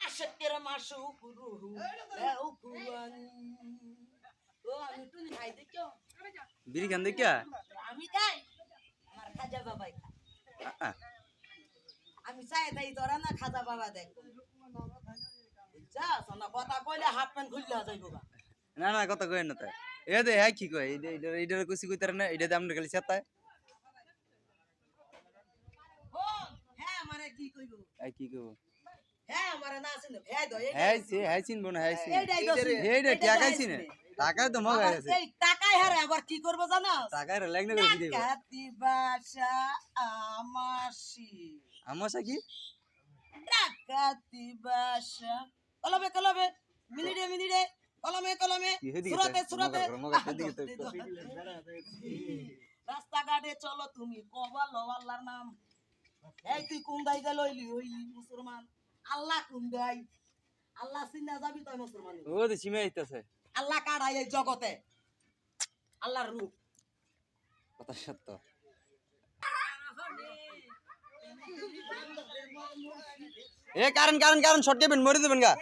আশেকের মাসুক রুহু দেও কুয়ান। ও আমি তুমি খাই দেখো বিড়ি খান দেখিয়া? আমি খাই আমার খাজা বাবাই খায়। আমি চাই তাই তোরা না খাজা বাবা দেখ। যা সোনা কথা কইলে হাফ প্যান্ট খুললে যাইব না না কথা কই না তাই। এ দে হ্যাঁ কি কয়? এটা এটা কুছি কইতার না এটা দাম খালি চেতায় ও হ্যাঁ মানে কি কইব? আই কি কইব? টাকায় তো মগা গেছে এই হারে আবার কি করব জানো? টাকায় লাগনে করে কি ডাকাতি বাসা আমাসি। কি? ডাকাতি বাসা। কলমে কলমে মিনিটে মিনিটে সুরাতে সুরাতে। রাস্তাঘাটে চলো তুমি কবাল আল্লাহর নাম। এই তুই কুন্দাই গেল হইলি হইলি মুসলমান। আল্লাহ কুন্দাই আল্লাহ চিন্তা যাবি তুই মুসলমান ও সীমা আইতাছে। আল্লাহ কাড়াই এই জগতে? আল্লাহর রূপ। কথা সত্য। এ কারণ কারণ কারণ শর্ট কেবেন মরে দেবেন গা।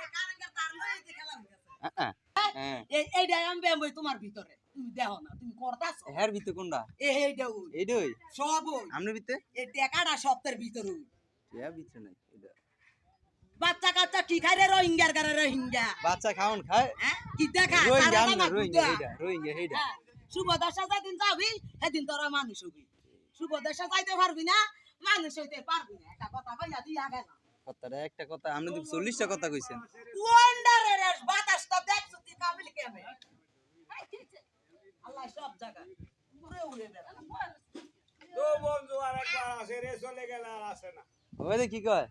আমি ব্যায়াম তোমার ভিতরে। তুমি দেখো না তুমি করতাছ। হ্যার ভিতরে কোনটা এ এইটা ওই এইটাই সব ওই আমনের ভিতরে? এই টেকাটা সপ্তাহের ভিতরে ওই ভিতরে নাই এটা বাচ্চা কাচ্চা কি খাই রে? রোহিঙ্গার গারে রোহিঙ্গা। বাচ্চা খাওন খায়? হ্যাঁ? কি দেখা রোহিঙ্গা রোহিঙ্গা এইটা হ্যাঁ, শুভ দশা যেদিন যাবি সেদিন তোরা মানুষ হবি। শুভ দশা যাইতে পারবি না মানুষ হইতে পারবি না। একটা কথা কইয়া দিয়া গেল। কথাটা একটা কথা আপনি তো চল্লিশটা কথা কইছেন। ওয়ান্ডারের বাতাসটা দেখছ তুই কাবিল কেমন আল্লাহ সব জায়গায় উড়ে তো বন্ধু আর একবার আসে রে চলে গেলে আর আসে না। ওই কি কয়?